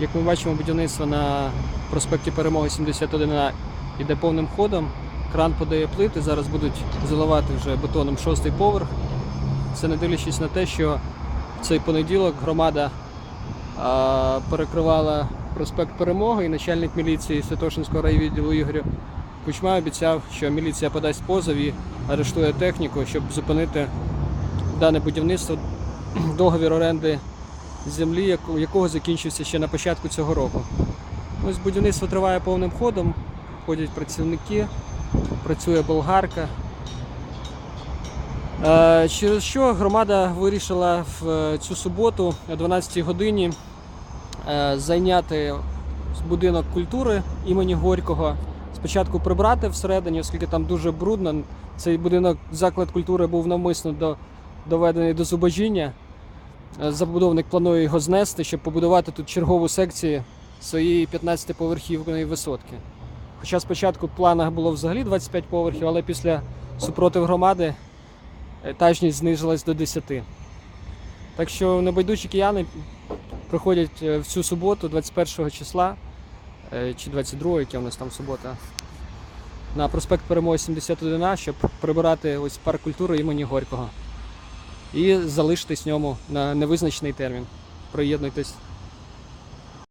Як ми бачимо, будівництво на проспекті Перемоги 71 іде повним ходом. Кран подає плити, зараз будуть заливати вже бетоном шостий поверх. Це не дивлячись на те, що в цей понеділок громада а, перекривала проспект Перемоги і начальник міліції Святошинського райвідділу Ігор Кучма обіцяв, що міліція подасть позов і арештує техніку, щоб зупинити дане будівництво. Договір оренди землі, якого закінчився ще на початку цього року. Ось будівництво триває повним ходом, ходять працівники, працює болгарка. Е, Через що громада вирішила в е, цю суботу о 12-й годині е, зайняти будинок культури імені Горького. Спочатку прибрати всередині, оскільки там дуже брудно. Цей будинок, заклад культури був навмисно до, доведений до зубожіння. Е, Забудовник планує його знести, щоб побудувати тут чергову секцію своєї 15-поверхівної висотки. Хоча спочатку в планах було взагалі 25 поверхів, але після супротив громади етажність знизилась до 10. Так що небайдужі кияни приходять е, в цю суботу, 21 числа, е, чи 22, яке у нас там субота, на проспект Перемоги 71, щоб прибирати ось парк культури імені Горького і залишитись в ньому на невизначений термін. Приєднуйтесь